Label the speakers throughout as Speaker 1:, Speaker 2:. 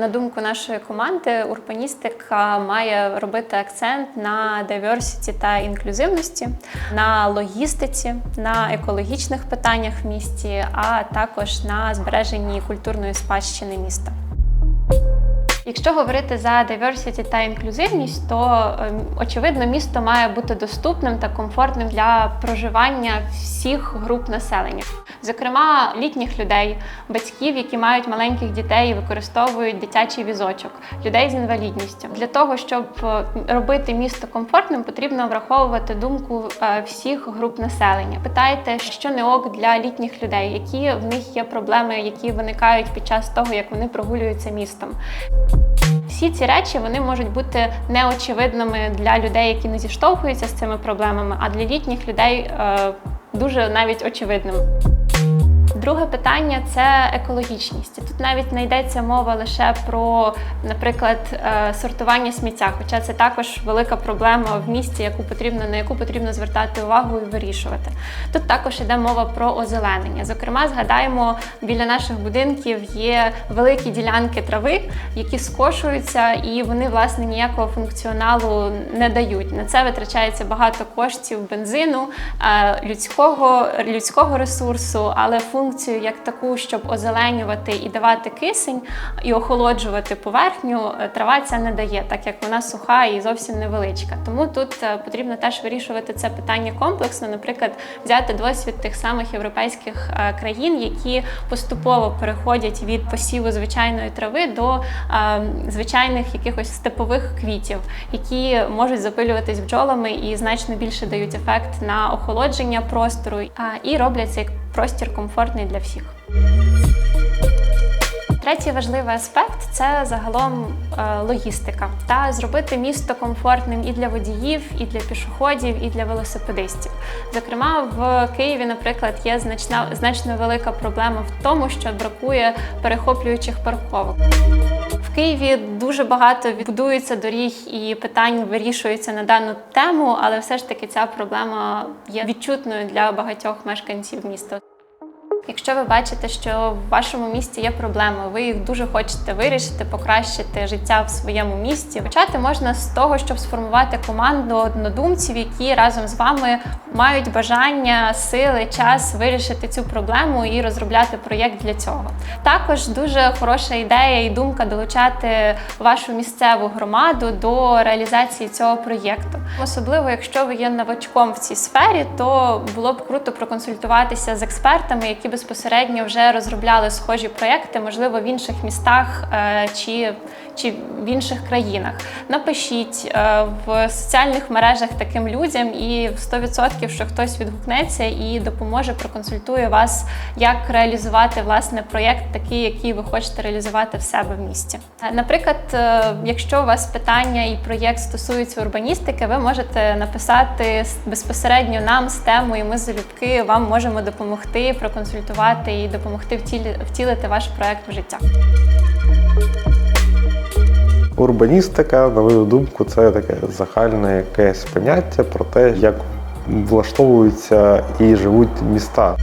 Speaker 1: На думку нашої команди, урбаністика має робити акцент на diversity та інклюзивності, на логістиці, на екологічних питаннях в місті, а також на збереженні культурної спадщини міста. Якщо говорити за diversity та інклюзивність, то ем, очевидно місто має бути доступним та комфортним для проживання всіх груп населення, зокрема літніх людей, батьків, які мають маленьких дітей і використовують дитячий візочок, людей з інвалідністю. Для того щоб е, робити місто комфортним, потрібно враховувати думку е, всіх груп населення. Питайте, що не ок для літніх людей, які в них є проблеми, які виникають під час того, як вони прогулюються містом. Всі ці речі вони можуть бути неочевидними для людей, які не зіштовхуються з цими проблемами, а для літніх людей е, дуже навіть очевидним. Друге питання це екологічність. Тут навіть не йдеться мова лише про, наприклад, е, сортування сміття, хоча це також велика проблема в місті, яку потрібно на яку потрібно звертати увагу і вирішувати. Тут також йде мова про озеленення. Зокрема, згадаємо, біля наших будинків є великі ділянки трави, які скошуються, і вони власне ніякого функціоналу не дають. На це витрачається багато коштів бензину, е, людського, людського ресурсу, але функцію як таку, щоб озеленювати і давати кисень і охолоджувати поверхню, е, трава ця не дає, так як вона суха і зовсім невеличка. Тому тут е, потрібно теж вирішувати це питання комплексно, наприклад, взяти досвід тих самих європейських е, країн, які поступово переходять від посіву звичайної трави до звичайних якихось степових квітів, які можуть запилюватись бджолами і значно більше дають ефект на охолодження простору і роблять цей простір комфортний для всіх. Третій важливий аспект це загалом е, логістика та зробити місто комфортним і для водіїв, і для пішоходів, і для велосипедистів. Зокрема, в Києві, наприклад, є значна значно велика проблема в тому, що бракує перехоплюючих парковок. Києві дуже багато відбудується доріг і питань вирішується на дану тему, але все ж таки ця проблема є відчутною для багатьох мешканців міста. Якщо ви бачите, що в вашому місті є проблеми, ви їх дуже хочете вирішити, покращити життя в своєму місті. Почати можна з того, щоб сформувати команду однодумців, які разом з вами мають бажання, сили, час вирішити цю проблему і розробляти проєкт для цього. Також дуже хороша ідея і думка долучати вашу місцеву громаду до реалізації цього проєкту. Особливо, якщо ви є новачком в цій сфері, то було б круто проконсультуватися з експертами, які безпосередньо вже розробляли схожі проєкти, можливо, в інших містах е, чи, чи в інших країнах. Напишіть е, в соціальних мережах таким людям, і 100% що хтось відгукнеться і допоможе, проконсультує вас, як реалізувати власне проєкт, такий, який ви хочете реалізувати в себе в місті. Е, Наприклад, якщо у вас питання і проєкт стосується урбаністики, ви можете написати безпосередньо нам з темою. Ми залюбки вам можемо допомогти, проконсультувати і допомогти втілити ваш проєкт в життя.
Speaker 2: Урбаністика, на мою думку, це таке загальне якесь поняття про те, як влаштовуються і живуть міста.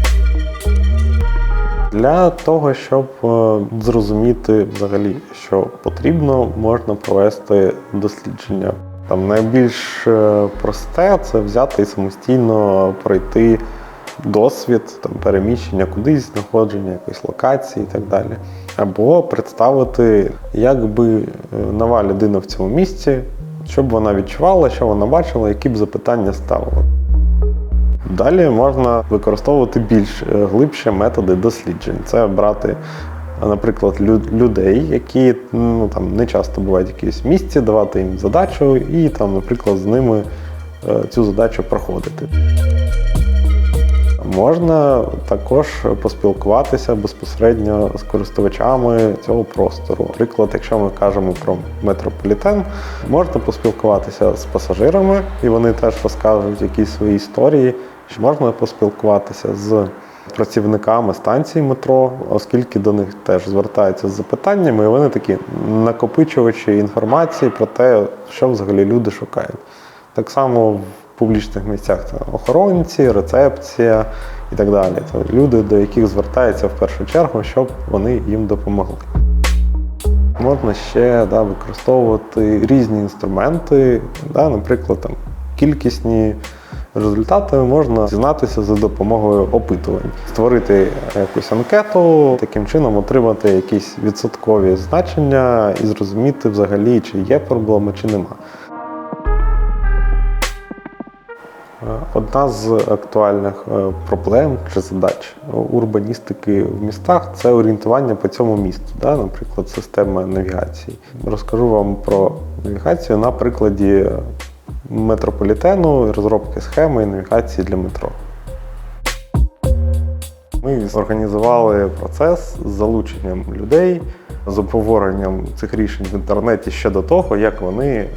Speaker 2: Для того, щоб е, зрозуміти взагалі, що потрібно, можна провести дослідження. Там найбільш е, просте це взяти і самостійно пройти досвід там, переміщення кудись, знаходження якоїсь локації і так далі. Або представити, як би е, нова людина в цьому місці, що б вона відчувала, що вона бачила, які б запитання ставила. Далі можна використовувати більш е, глибші методи досліджень. Це брати, наприклад, людей, які ну, там, не часто бувають в якійсь місці, давати їм задачу і, там, наприклад, з ними е, цю задачу проходити. Можна також поспілкуватися безпосередньо з користувачами цього простору. Наприклад, якщо ми кажемо про метрополітен, можна поспілкуватися з пасажирами, і вони теж розкажуть якісь свої історії. Чи можна поспілкуватися з працівниками станції метро, оскільки до них теж звертаються з запитаннями, і вони такі накопичувачі інформації про те, що взагалі люди шукають. Так само публічних місцях це охоронці, рецепція і так далі. Це люди, до яких звертаються в першу чергу, щоб вони їм допомогли. Можна ще да, використовувати різні інструменти, да, наприклад, там, кількісні результати можна дізнатися за допомогою опитувань, створити якусь анкету, таким чином отримати якісь відсоткові значення і зрозуміти взагалі, чи є проблема, чи нема. Одна з актуальних е, проблем чи задач урбаністики в містах це орієнтування по цьому місту, да? наприклад, система навігації. Розкажу вам про навігацію на прикладі метрополітену, розробки схеми і навігації для метро. Ми зорганізували процес з залученням людей, з обговоренням цих рішень в інтернеті ще до того, як вони е,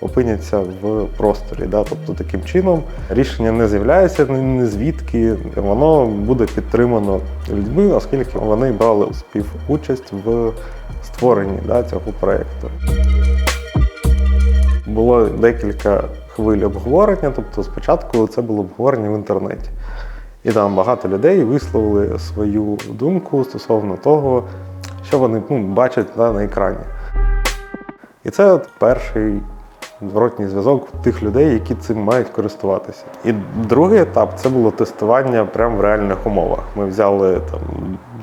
Speaker 2: опиняться в просторі. Да? Тобто таким чином рішення не з'являється ні звідки, воно буде підтримано людьми, оскільки вони брали співучасть в створенні да, цього проєкту. Було декілька хвиль обговорення, тобто спочатку це було обговорення в інтернеті. І там багато людей висловили свою думку стосовно того, що вони ну, бачать да, на екрані. І це перший зворотній зв'язок тих людей, які цим мають користуватися. І другий етап це було тестування прямо в реальних умовах. Ми взяли там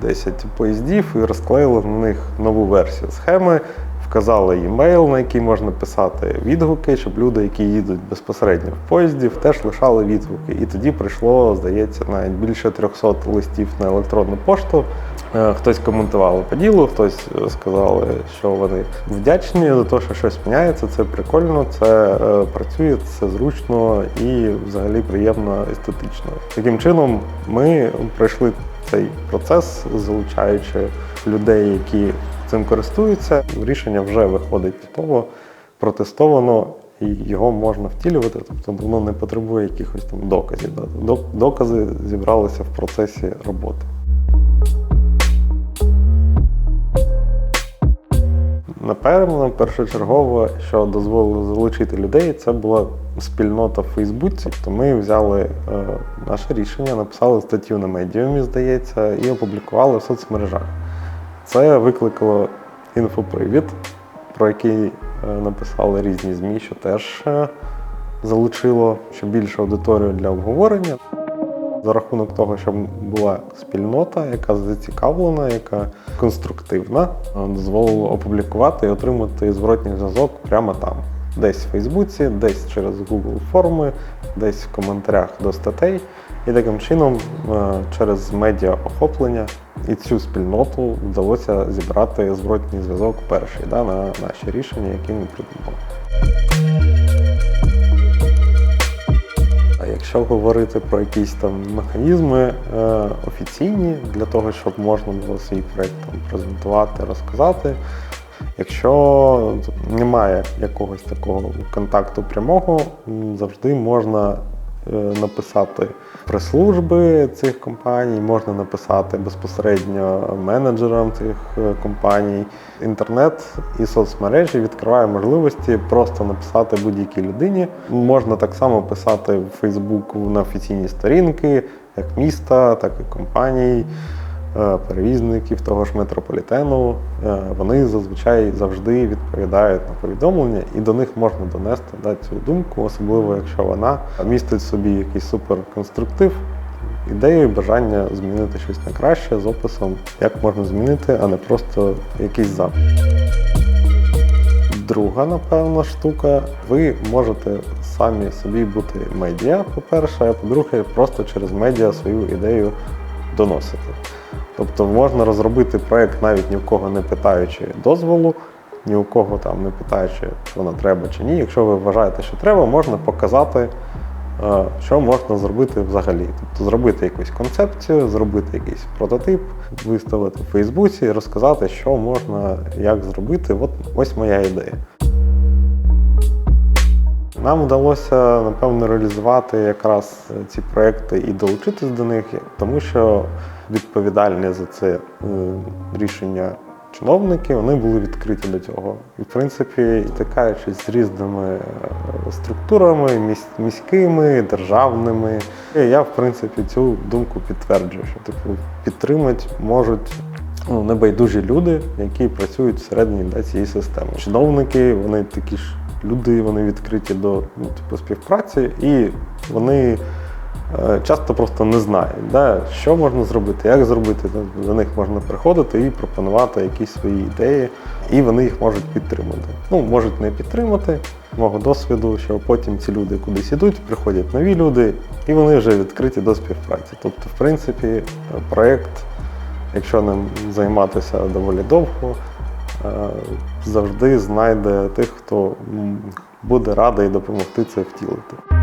Speaker 2: 10 поїздів і розклеїли на них нову версію схеми, вказали емейл, на який можна писати відгуки, щоб люди, які їдуть безпосередньо в поїзді, теж лишали відгуки. І тоді прийшло, здається, навіть більше 300 листів на електронну пошту. Е, Хтось коментував по ділу, хтось е, сказали, що вони вдячні за те, що щось міняється. Це прикольно, це е, працює, це зручно і взагалі приємно естетично. Таким чином, ми пройшли цей процес, залучаючи людей, які цим користуються. Рішення вже виходить готово, протестовано. І його можна втілювати, тобто воно не потребує якихось там доказів. Докази зібралися в процесі роботи. Напевно, першочергово, що дозволило залучити людей, це була спільнота в Фейсбуці. Тобто ми взяли е, наше рішення, написали статтю на медіумі, здається, і опублікували в соцмережах. Це викликало інфопривід, про який е, написали різні ЗМІ, що теж е, залучило ще більшу аудиторію для обговорення. За рахунок того, що була спільнота, яка зацікавлена, яка конструктивна, е, дозволило опублікувати і отримати зворотній зв'язок прямо там. Десь в Фейсбуці, десь через Google форми, десь в коментарях до статей. І таким чином, е, через медіа охоплення і цю спільноту вдалося зібрати зворотній зв'язок перший да, на наші рішення, які ми придумали. Якщо говорити про якісь там механізми е, офіційні для того, щоб можна було свій проєкт презентувати, розказати. Якщо немає якогось такого контакту прямого, завжди можна написати прес-служби цих компаній, можна написати безпосередньо менеджерам цих е, компаній. Інтернет і соцмережі відкриває можливості просто написати будь-якій людині. Можна так само писати в Фейсбук на офіційні сторінки, як міста, так і компаній. Е, Перевізників того ж метрополітену, Е, вони зазвичай завжди відповідають на повідомлення, і до них можна донести да, цю думку, особливо якщо вона містить собі якийсь суперконструктив, ідею бажання змінити щось на краще з описом, як можна змінити, а не просто якийсь запит. Друга, напевно, штука, ви можете самі собі бути медіа, по-перше, а по-друге, просто через медіа свою ідею доносити. Тобто можна розробити проект навіть ні в кого не питаючи дозволу, ні у кого там не питаючи, вона треба чи ні. Якщо ви вважаєте, що треба, можна показати, е, що можна зробити взагалі. Тобто зробити якусь концепцію, зробити якийсь прототип, виставити в Фейсбуці і розказати, що можна, як зробити. От ось моя ідея. Нам вдалося напевно реалізувати якраз ці проекти і долучитись до них, тому що відповідальні за це е, рішення чиновники вони були відкриті до цього. І в принципі, стикаючись з різними е, структурами, міс- міськими, державними, я в принципі цю думку підтверджую, що типу підтримати можуть ну, небайдужі люди, які працюють всередині да, цієї системи. Чиновники, вони такі ж люди, вони відкриті до ну, типу, співпраці, і вони часто просто не знають, да, що можна зробити, як зробити. До них можна приходити і пропонувати якісь свої ідеї, і вони їх можуть підтримати. Ну, можуть не підтримати мого досвіду, що потім ці люди кудись ідуть, приходять нові люди, і вони вже відкриті до співпраці. Тобто, в принципі, проєкт, якщо ним займатися доволі довго, е, завжди знайде тих, хто буде радий допомогти це втілити.